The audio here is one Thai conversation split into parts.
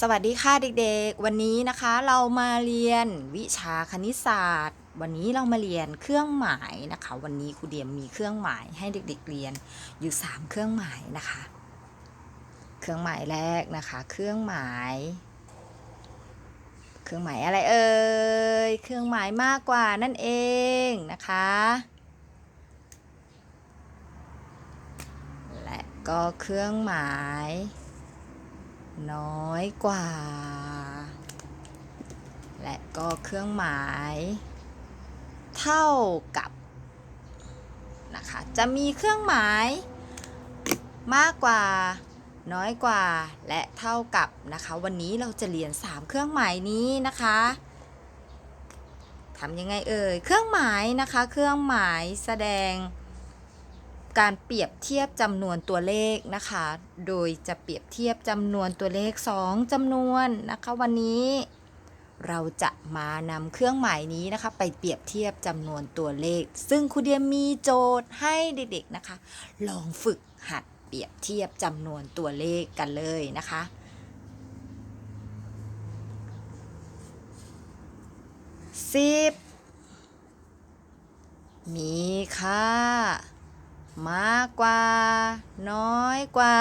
สวัสดีค่ะเด็กๆ วันนี้นะคะเรามาเรียนวิชาคณิตศาสตร์ วันนี้เรามาเรียนเครื่องหมายนะคะ วันนี้ครูเดียมมีเครื่องหมายให้เด็ก ๆ เรียนอยู่ 3 เครื่องหมายนะคะ เครื่องหมายแรกนะคะ เครื่องหมาย เครื่องหมายอะไรเอ่ยเครื่องหมายมากกว่านั่นเองนะคะ และก็เครื่องหมาย น้อยกว่า และก็เครื่องหมาย เท่ากับนะคะจะมีเครื่องหมายมากกว่าน้อยกว่าและเท่ากับนะคะ วันนี้เราจะเรียน 3 เครื่องหมายนี้นะคะทำยังไงเอ่ยเครื่องหมายนะคะ เครื่องหมายแสดง การเปรียบเทียบจำนวนตัวเลขนะคะ โดยจะเปรียบเทียบจำนวนตัวเลข 2จำนวนนะคะ วันนี้เราจะมานำเครื่องหมายนี้นะคะ ไปเปรียบเทียบจำนวนตัวเลข ซึ่งครูเดียมีโจทย์ให้เด็กๆนะคะ ลองฝึกหัดเปรียบเทียบจำนวนตัวเลขกันเลยนะคะสิบมีค่า มากกว่า น้อยกว่า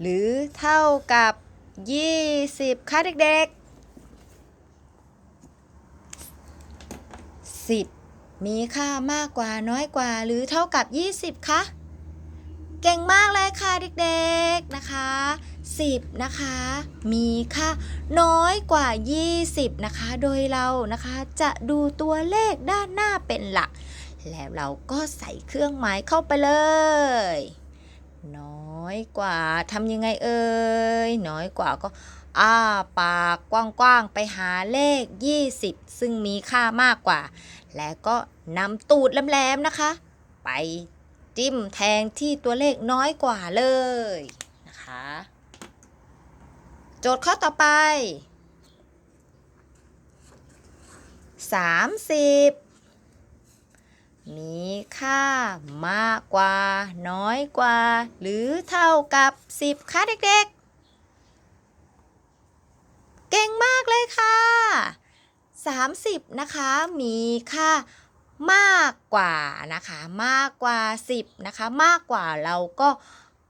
หรือเท่ากับ 20 ค่ะเด็กๆ 10 มีค่ามากกว่าน้อยกว่า หรือเท่ากับ 20 คะเก่งมากเลยค่ะเด็กๆนะคะ 10 นะคะ มีค่าน้อยกว่า 20 นะคะ โดยเรานะคะจะดูตัวเลขด้านหน้าเป็นหลัก แล้วเราก็ใส่เครื่องหมายเข้าไปเลย น้อยกว่าทำยังไงเอ่ยน้อยกว่าก็อ้าปากกว้างๆไปหาเลข 20 ซึ่งมีค่ามากกว่า แล้วก็นำตูดแหลมๆนะคะ ไปจิ้มแทงที่ตัวเลขน้อยกว่าเลยนะคะ โจทย์ข้อต่อไป 30 มีค่ามากกว่า น้อยกว่า หรือเท่ากับ 10ค่ะเด็กๆ เก่งมากเลยค่ะ 30 นะคะ มีค่ามากกว่านะคะ มากกว่า 10 นะคะ มากกว่าเราก็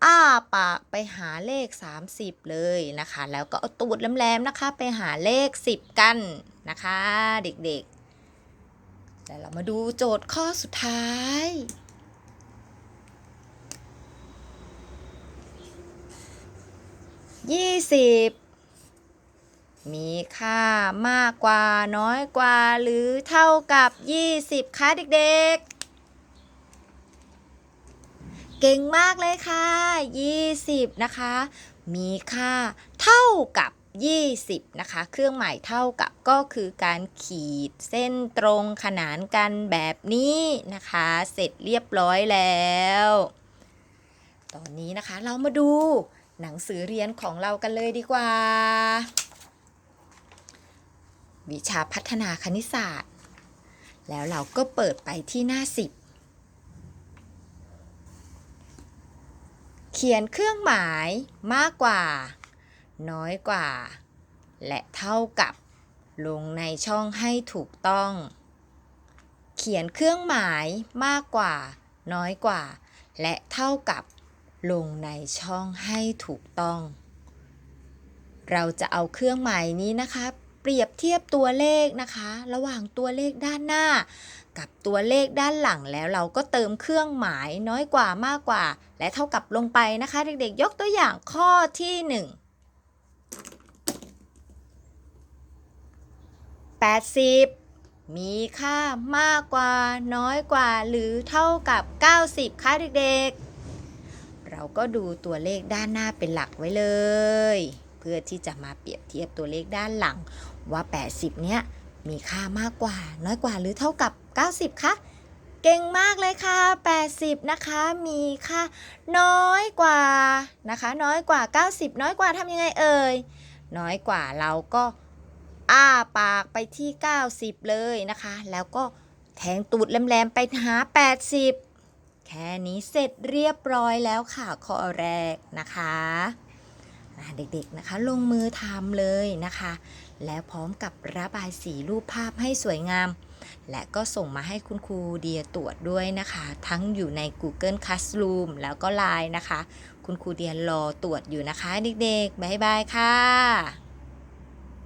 อ้าปากไปหาเลข 30 เลยนะคะ แล้วก็เอาตูดแหลมๆนะคะ ไปหาเลข 10 กันนะคะ เด็กๆ แต่เรามาดูโจทย์ข้อสุดท้าย20มีค่ามากกว่าน้อยกว่าหรือเท่ากับ20คะเด็กๆ เก่งมากเลยค่ะ20นะคะ มีค่าเท่ากับ 20 นะคะ เครื่องหมายเท่ากับก็คือการขีดเส้นตรงขนานกันแบบนี้นะคะ เสร็จเรียบร้อยแล้ว ตอนนี้นะคะเรามาดูหนังสือเรียนของเรากันเลยดีกว่า วิชาพัฒนาคณิตศาสตร์ แล้วเราก็เปิดไปที่หน้า 10 เขียนเครื่องหมายมากกว่า น้อยกว่า และเท่ากับ ลงในช่องให้ถูกต้อง เขียนเครื่องหมายมากกว่า น้อยกว่า และเท่ากับ ลงในช่องให้ถูกต้อง เราจะเอาเครื่องหมายนี้นะคะเปรียบเทียบตัวเลขนะคะ ระหว่างตัวเลขด้านหน้า กับตัวเลขด้านหลังแล้วเราก็เติมเครื่องหมายน้อยกว่ามากกว่า และเท่ากับลงไปนะคะ เด็กๆ ยกตัวอย่างข้อที่ 1 80 มีค่ามากกว่าน้อยกว่าหรือเท่ากับ 90ค่ะเด็กๆ เราก็ดูตัวเลขด้านหน้าเป็นหลักไว้เลย เพื่อที่จะมาเปรียบเทียบตัวเลขด้านหลังว่า 80 เนี้ยมีค่ามากกว่า น้อยกว่าหรือเท่ากับ 90คะเก่งมากเลยค่ะ 80 นะคะ มีค่าน้อยกว่านะคะ น้อยกว่า 90 น้อยกว่าทำยังไงเอ่ย น้อยกว่าเราก็ อ้าปากไปที่ 90 เลยนะคะ แล้วก็แทงตูดแหลมๆไปหา 80 แค่นี้เสร็จเรียบร้อยแล้วค่ะข้อแรกนะคะเด็กๆนะคะลงมือทำเลยนะคะ แล้วพร้อมกับระบายสีรูปภาพให้สวยงาม และก็ส่งมาให้คุณครูเดียตรวจด้วยนะคะ ทั้งอยู่ใน Google Classroom แล้วก็ Line นะคะ คุณครูเดียรอตรวจอยู่นะคะ เด็กๆ บ๊ายบายค่ะ